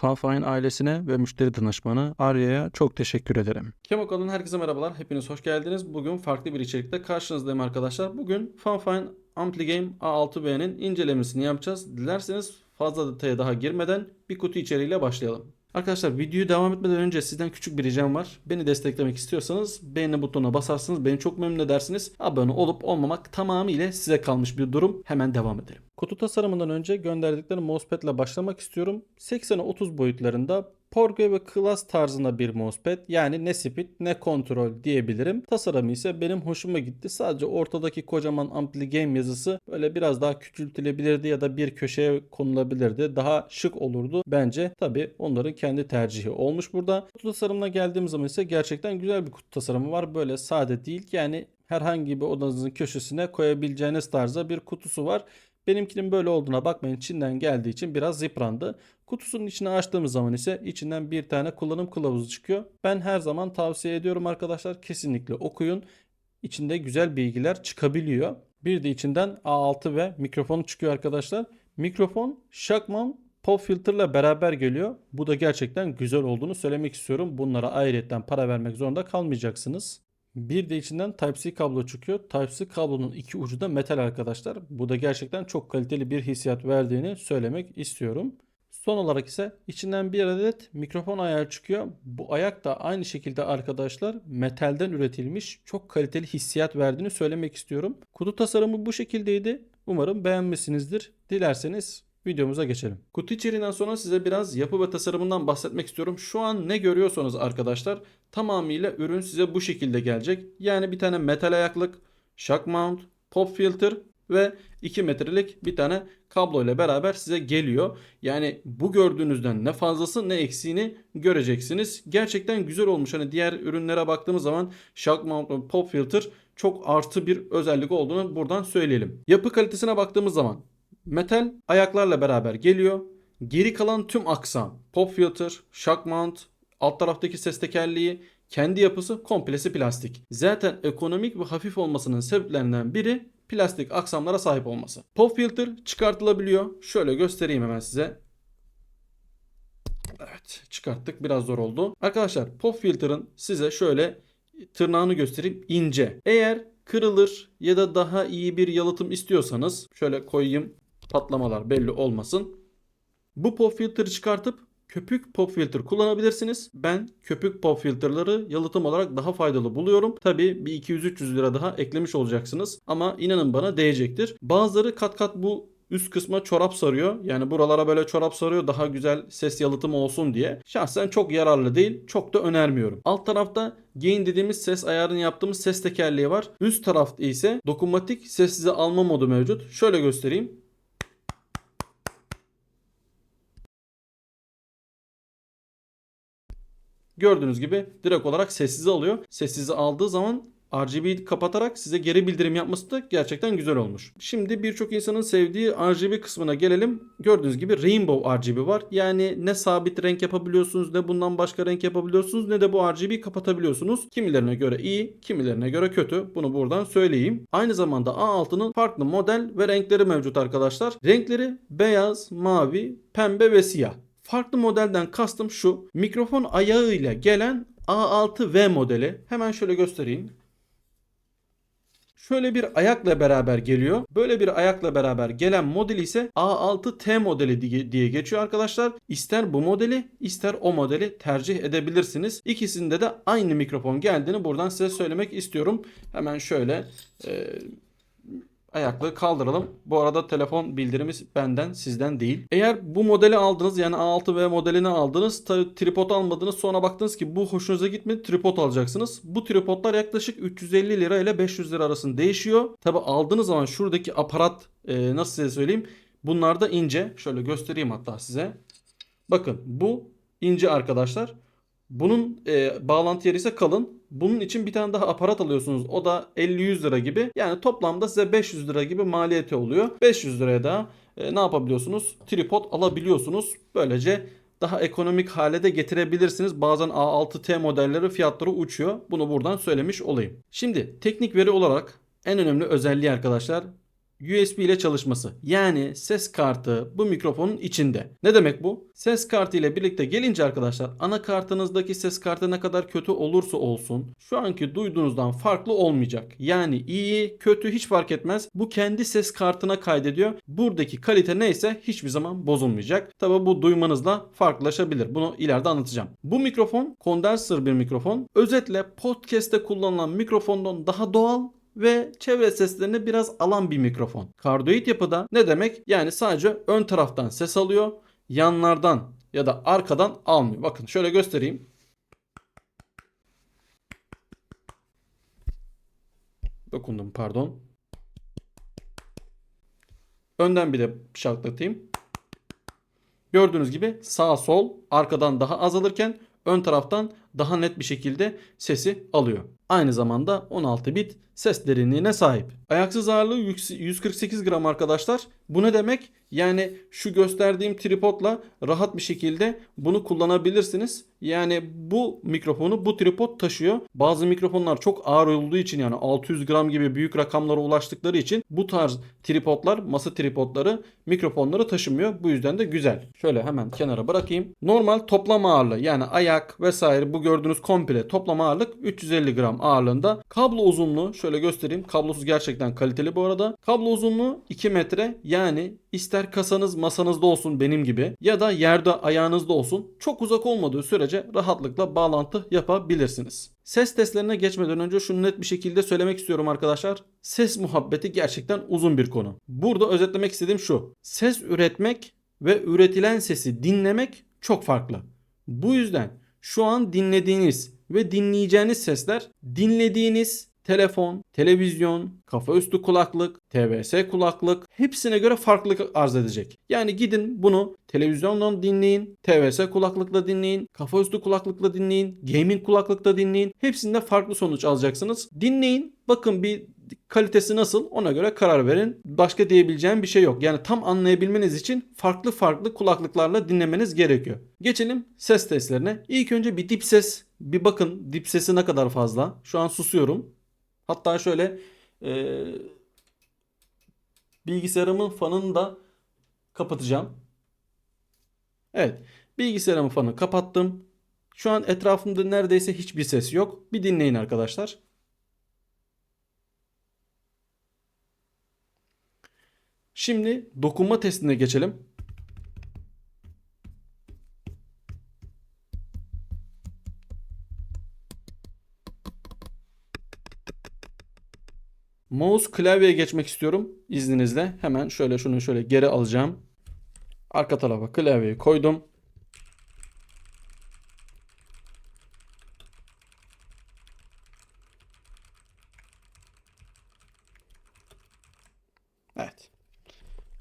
Fanfine ailesine ve müşteri danışmanı Arya'ya çok teşekkür ederim. Kemokal'ın herkese merhabalar. Hepiniz hoş geldiniz. Bugün farklı bir içerikte karşınızdayım arkadaşlar. Bugün Fanfine AmpliGame A6B'nin incelemesini yapacağız. Dilerseniz fazla detaya daha girmeden bir kutu içeriğiyle başlayalım. Arkadaşlar videoyu devam etmeden önce sizden küçük bir ricam var. Beni desteklemek istiyorsanız beğeni butonuna basarsınız. Beni çok memnun edersiniz. Abone olup olmamak tamamıyla size kalmış bir durum. Hemen devam edelim. Kutu tasarımından önce gönderdikleri mousepad ile başlamak istiyorum. 80'e 30 boyutlarında Porge ve Class tarzında bir mousepad yani ne speed ne kontrol diyebilirim. Tasarımı ise benim hoşuma gitti. Sadece ortadaki kocaman Ampli Game yazısı böyle biraz daha küçültülebilirdi ya da bir köşeye konulabilirdi. Daha şık olurdu bence. Tabi onların kendi tercihi olmuş burada. Kutu tasarımına geldiğim zaman ise gerçekten güzel bir kutu tasarımı var. Böyle sade değil yani herhangi bir odanızın köşesine koyabileceğiniz tarzda bir kutusu var. Benimkinin böyle olduğuna bakmayın Çin'den geldiği için biraz yıprandı. Kutusunun içini açtığımız zaman ise içinden bir tane kullanım kılavuzu çıkıyor. Ben her zaman tavsiye ediyorum arkadaşlar kesinlikle okuyun. İçinde güzel bilgiler çıkabiliyor. Bir de içinden A6 ve mikrofonu çıkıyor arkadaşlar. Mikrofon Shockmount pop filterle beraber geliyor. Bu da gerçekten güzel olduğunu söylemek istiyorum. Bunlara ayrıyetten para vermek zorunda kalmayacaksınız. Bir de içinden Type-C kablo çıkıyor. Type-C kablonun iki ucu da metal arkadaşlar. Bu da gerçekten çok kaliteli bir hissiyat verdiğini söylemek istiyorum. Son olarak ise içinden bir adet mikrofon ayağı çıkıyor. Bu ayak da aynı şekilde arkadaşlar metalden üretilmiş çok kaliteli hissiyat verdiğini söylemek istiyorum. Kutu tasarımı bu şekildeydi. Umarım beğenmişsinizdir. Dilerseniz videomuza geçelim. Kutu içeriğinden sonra size biraz yapı ve tasarımından bahsetmek istiyorum. Şu an ne görüyorsanız arkadaşlar tamamıyla ürün size bu şekilde gelecek. Yani bir tane metal ayaklık, shock mount, pop filter ve 2 metrelik bir tane kablo ile beraber size geliyor. Yani bu gördüğünüzden ne fazlası ne eksiğini göreceksiniz. Gerçekten güzel olmuş. Hani diğer ürünlere baktığımız zaman shock mount pop filter çok artı bir özellik olduğunu buradan söyleyelim. Yapı kalitesine baktığımız zaman metal ayaklarla beraber geliyor. Geri kalan tüm aksam pop filter, shock mount, alt taraftaki ses tekerleği, kendi yapısı komplesi plastik. Zaten ekonomik ve hafif olmasının sebeplerinden biri plastik aksamlara sahip olması. Pop filter çıkartılabiliyor. Şöyle göstereyim hemen size. Evet çıkarttık biraz zor oldu. Arkadaşlar pop filter'ın size şöyle tırnağını göstereyim ince. Eğer kırılır ya da daha iyi bir yalıtım istiyorsanız şöyle koyayım patlamalar belli olmasın. Bu pop filter'ı çıkartıp köpük pop filter kullanabilirsiniz. Ben köpük pop filterları yalıtım olarak daha faydalı buluyorum. Tabi bir 200-300 lira daha eklemiş olacaksınız. Ama inanın bana değecektir. Bazıları kat kat bu üst kısma çorap sarıyor. Yani buralara böyle çorap sarıyor daha güzel ses yalıtımı olsun diye. Şahsen çok yararlı değil. Çok da önermiyorum. Alt tarafta gain dediğimiz ses ayarını yaptığımız ses tekerleği var. Üst tarafta ise dokunmatik sessize alma modu mevcut. Şöyle göstereyim. Gördüğünüz gibi direkt olarak sessize alıyor. Sessize aldığı zaman RGB'yi kapatarak size geri bildirim yapması da gerçekten güzel olmuş. Şimdi birçok insanın sevdiği RGB kısmına gelelim. Gördüğünüz gibi Rainbow RGB var. Yani ne sabit renk yapabiliyorsunuz ne bundan başka renk yapabiliyorsunuz ne de bu RGB'yi kapatabiliyorsunuz. Kimilerine göre iyi, kimilerine göre kötü. Bunu buradan söyleyeyim. Aynı zamanda A6'nın farklı model ve renkleri mevcut arkadaşlar. Renkleri beyaz, mavi, pembe ve siyah. Farklı modelden kastım şu. Mikrofon ayağıyla gelen A6V modeli. Hemen şöyle göstereyim. Şöyle bir ayakla beraber geliyor. Böyle bir ayakla beraber gelen model ise A6T modeli diye geçiyor arkadaşlar. İster bu modeli ister o modeli tercih edebilirsiniz. İkisinde de aynı mikrofon geldiğini buradan size söylemek istiyorum. Hemen şöyle e, ayaklığı kaldıralım. Bu arada telefon bildirimiz benden sizden değil. Eğer bu modeli aldınız yani A6V modelini aldınız tripod almadınız sonra baktınız ki bu hoşunuza gitmedi tripod alacaksınız. Bu tripodlar yaklaşık 350 lira ile 500 lira arasında değişiyor. Tabi aldığınız zaman şuradaki aparat e, nasıl size söyleyeyim bunlar da ince. Şöyle göstereyim hatta size. Bakın bu ince arkadaşlar. Bunun e, bağlantı yeri ise kalın. Bunun için bir tane daha aparat alıyorsunuz. O da 50-100 lira gibi. Yani toplamda size 500 lira gibi maliyeti oluyor. 500 liraya da e, ne yapabiliyorsunuz? Tripod alabiliyorsunuz. Böylece daha ekonomik hale de getirebilirsiniz. Bazen A6T modelleri fiyatları uçuyor. Bunu buradan söylemiş olayım. Şimdi teknik veri olarak en önemli özelliği arkadaşlar USB ile çalışması. Yani ses kartı bu mikrofonun içinde. Ne demek bu? Ses kartı ile birlikte gelince arkadaşlar anakartınızdaki ses kartı ne kadar kötü olursa olsun şu anki duyduğunuzdan farklı olmayacak. Yani iyi, kötü hiç fark etmez. Bu kendi ses kartına kaydediyor. Buradaki kalite neyse hiçbir zaman bozulmayacak. Tabi bu duymanızla farklılaşabilir. Bunu ileride anlatacağım. Bu mikrofon kondenser bir mikrofon. Özetle podcast'te kullanılan mikrofondan daha doğal ve çevre seslerini biraz alan bir mikrofon. Kardoid yapıda ne demek? Yani sadece ön taraftan ses alıyor, yanlardan ya da arkadan almıyor. Bakın şöyle göstereyim. Dokundum pardon. Önden bir de şarkılatayım. Gördüğünüz gibi sağ sol arkadan daha az alırken ön taraftan daha net bir şekilde sesi alıyor. Aynı zamanda 16 bit ses derinliğine sahip. Ayaksız ağırlığı 148 gram arkadaşlar. Bu ne demek? Yani şu gösterdiğim tripodla rahat bir şekilde bunu kullanabilirsiniz. Yani bu mikrofonu bu tripod taşıyor. Bazı mikrofonlar çok ağır olduğu için yani 600 gram gibi büyük rakamlara ulaştıkları için bu tarz tripodlar, masa tripodları mikrofonları taşımıyor. Bu yüzden de güzel. Şöyle hemen kenara bırakayım. Normal toplam ağırlığı yani ayak vesaire bu gördüğünüz komple toplam ağırlık 350 gram ağırlığında. Kablo uzunluğu şöyle göstereyim. Kablosuz gerçekten kaliteli bu arada. Kablo uzunluğu 2 metre yani ister kasanız masanızda olsun benim gibi ya da yerde ayağınızda olsun çok uzak olmadığı sürece rahatlıkla bağlantı yapabilirsiniz. Ses testlerine geçmeden önce şunu net bir şekilde söylemek istiyorum arkadaşlar. Ses muhabbeti gerçekten uzun bir konu. Burada özetlemek istediğim şu. Ses üretmek ve üretilen sesi dinlemek çok farklı. Bu yüzden şu an dinlediğiniz ve dinleyeceğiniz sesler dinlediğiniz telefon, televizyon, kafa üstü kulaklık, TVS kulaklık hepsine göre farklılık arz edecek. Yani gidin bunu televizyondan dinleyin, TVS kulaklıkla dinleyin, kafa üstü kulaklıkla dinleyin, gaming kulaklıkla dinleyin. Hepsinde farklı sonuç alacaksınız. Dinleyin, bakın bir kalitesi nasıl ona göre karar verin. Başka diyebileceğim bir şey yok. Yani tam anlayabilmeniz için farklı farklı kulaklıklarla dinlemeniz gerekiyor. Geçelim ses testlerine. İlk önce bir dip ses bir bakın dip sesi ne kadar fazla. Şu an susuyorum. Hatta şöyle e, bilgisayarımın fanını da kapatacağım. Evet bilgisayarımın fanını kapattım. Şu an etrafımda neredeyse hiçbir ses yok. Bir dinleyin arkadaşlar. Şimdi dokunma testine geçelim. Mouse klavyeye geçmek istiyorum izninizle. Hemen şöyle şunu şöyle geri alacağım. Arka tarafa klavyeyi koydum.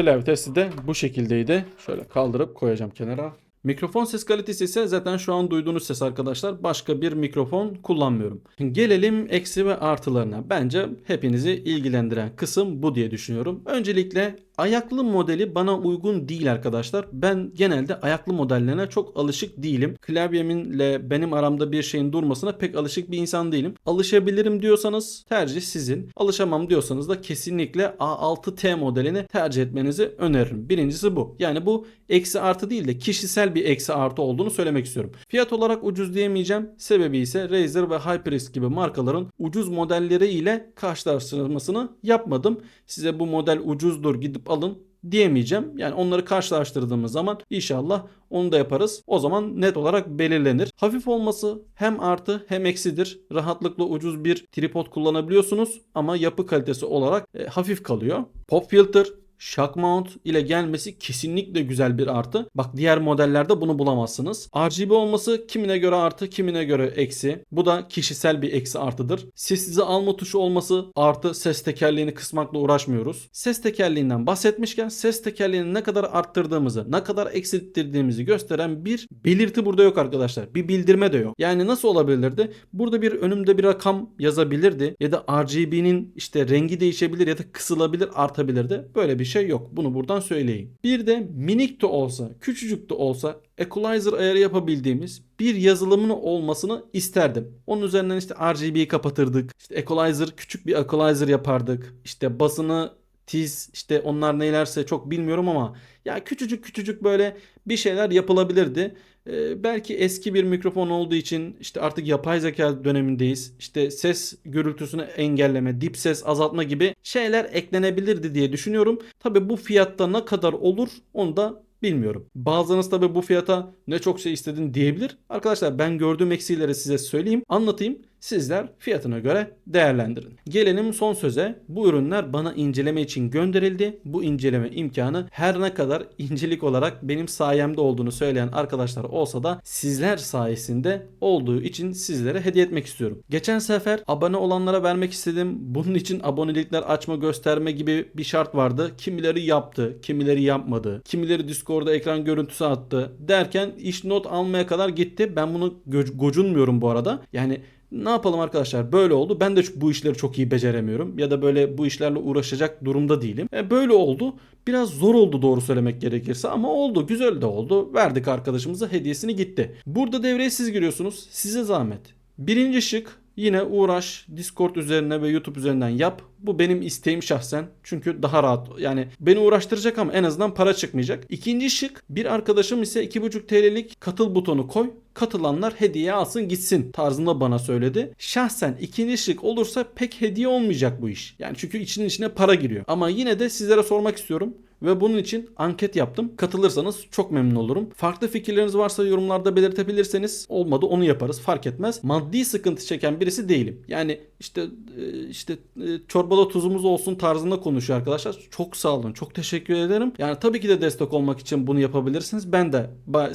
Klavye testi de bu şekildeydi. Şöyle kaldırıp koyacağım kenara. Mikrofon ses kalitesi ise zaten şu an duyduğunuz ses arkadaşlar. Başka bir mikrofon kullanmıyorum. Gelelim eksi ve artılarına. Bence hepinizi ilgilendiren kısım bu diye düşünüyorum. Öncelikle ayaklı modeli bana uygun değil arkadaşlar. Ben genelde ayaklı modellerine çok alışık değilim. Klavyeminle benim aramda bir şeyin durmasına pek alışık bir insan değilim. Alışabilirim diyorsanız tercih sizin. Alışamam diyorsanız da kesinlikle A6T modelini tercih etmenizi öneririm. Birincisi bu. Yani bu eksi artı değil de kişisel bir eksi artı olduğunu söylemek istiyorum. Fiyat olarak ucuz diyemeyeceğim. Sebebi ise Razer ve HyperX gibi markaların ucuz modelleri ile karşılaştırmasını yapmadım. Size bu model ucuzdur gidip alın diyemeyeceğim. Yani onları karşılaştırdığımız zaman inşallah onu da yaparız. O zaman net olarak belirlenir. Hafif olması hem artı hem eksidir. Rahatlıkla ucuz bir tripod kullanabiliyorsunuz ama yapı kalitesi olarak e, hafif kalıyor. Pop filter shock mount ile gelmesi kesinlikle güzel bir artı. Bak diğer modellerde bunu bulamazsınız. RGB olması kimine göre artı kimine göre eksi. Bu da kişisel bir eksi artıdır. Sessize alma tuşu olması artı ses tekerleğini kısmakla uğraşmıyoruz. Ses tekerleğinden bahsetmişken ses tekerleğini ne kadar arttırdığımızı ne kadar eksilttirdiğimizi gösteren bir belirti burada yok arkadaşlar. Bir bildirme de yok. Yani nasıl olabilirdi? Burada bir önümde bir rakam yazabilirdi ya da RGB'nin işte rengi değişebilir ya da kısılabilir artabilirdi. Böyle bir şey yok. Bunu buradan söyleyeyim. Bir de minik de olsa, küçücük de olsa equalizer ayarı yapabildiğimiz bir yazılımın olmasını isterdim. Onun üzerinden işte RGB'yi kapatırdık. İşte equalizer küçük bir equalizer yapardık. İşte basını tiz işte onlar neylerse çok bilmiyorum ama ya küçücük küçücük böyle bir şeyler yapılabilirdi. Ee, belki eski bir mikrofon olduğu için işte artık yapay zeka dönemindeyiz. İşte ses gürültüsünü engelleme, dip ses azaltma gibi şeyler eklenebilirdi diye düşünüyorum. Tabi bu fiyatta ne kadar olur onu da bilmiyorum. Bazılarınız tabi bu fiyata ne çok şey istedin diyebilir. Arkadaşlar ben gördüğüm eksileri size söyleyeyim, anlatayım. Sizler fiyatına göre değerlendirin. Gelelim son söze. Bu ürünler bana inceleme için gönderildi. Bu inceleme imkanı her ne kadar incelik olarak benim sayemde olduğunu söyleyen arkadaşlar olsa da sizler sayesinde olduğu için sizlere hediye etmek istiyorum. Geçen sefer abone olanlara vermek istedim. Bunun için abonelikler açma gösterme gibi bir şart vardı. Kimileri yaptı, kimileri yapmadı. Kimileri Discord'da ekran görüntüsü attı derken iş not almaya kadar gitti. Ben bunu gocunmuyorum bu arada. Yani ne yapalım arkadaşlar böyle oldu. Ben de bu işleri çok iyi beceremiyorum. Ya da böyle bu işlerle uğraşacak durumda değilim. E, böyle oldu. Biraz zor oldu doğru söylemek gerekirse ama oldu. Güzel de oldu. Verdik arkadaşımıza hediyesini gitti. Burada devreye siz giriyorsunuz. Size zahmet. Birinci şık Yine uğraş Discord üzerine ve YouTube üzerinden yap. Bu benim isteğim şahsen. Çünkü daha rahat. Yani beni uğraştıracak ama en azından para çıkmayacak. İkinci şık bir arkadaşım ise 2,5 TL'lik katıl butonu koy. Katılanlar hediye alsın gitsin tarzında bana söyledi. Şahsen ikinci şık olursa pek hediye olmayacak bu iş. Yani çünkü içinin içine para giriyor. Ama yine de sizlere sormak istiyorum. Ve bunun için anket yaptım. Katılırsanız çok memnun olurum. Farklı fikirleriniz varsa yorumlarda belirtebilirseniz olmadı onu yaparız fark etmez. Maddi sıkıntı çeken birisi değilim. Yani işte e, işte e, çorbada tuzumuz olsun tarzında konuşuyor arkadaşlar. Çok sağ olun. Çok teşekkür ederim. Yani tabii ki de destek olmak için bunu yapabilirsiniz. Ben de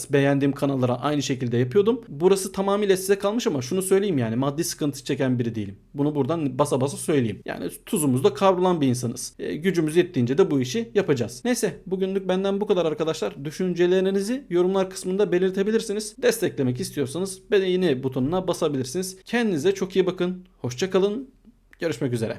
beğendiğim kanallara aynı şekilde yapıyordum. Burası tamamıyla size kalmış ama şunu söyleyeyim yani maddi sıkıntı çeken biri değilim. Bunu buradan basa basa söyleyeyim. Yani tuzumuzda kavrulan bir insanız. E, gücümüz yettiğince de bu işi yapacağız. Neyse bugünlük benden bu kadar arkadaşlar. Düşüncelerinizi yorumlar kısmında belirtebilirsiniz. Desteklemek istiyorsanız beğeni butonuna basabilirsiniz. Kendinize çok iyi bakın. Hoşçakalın. Görüşmek üzere.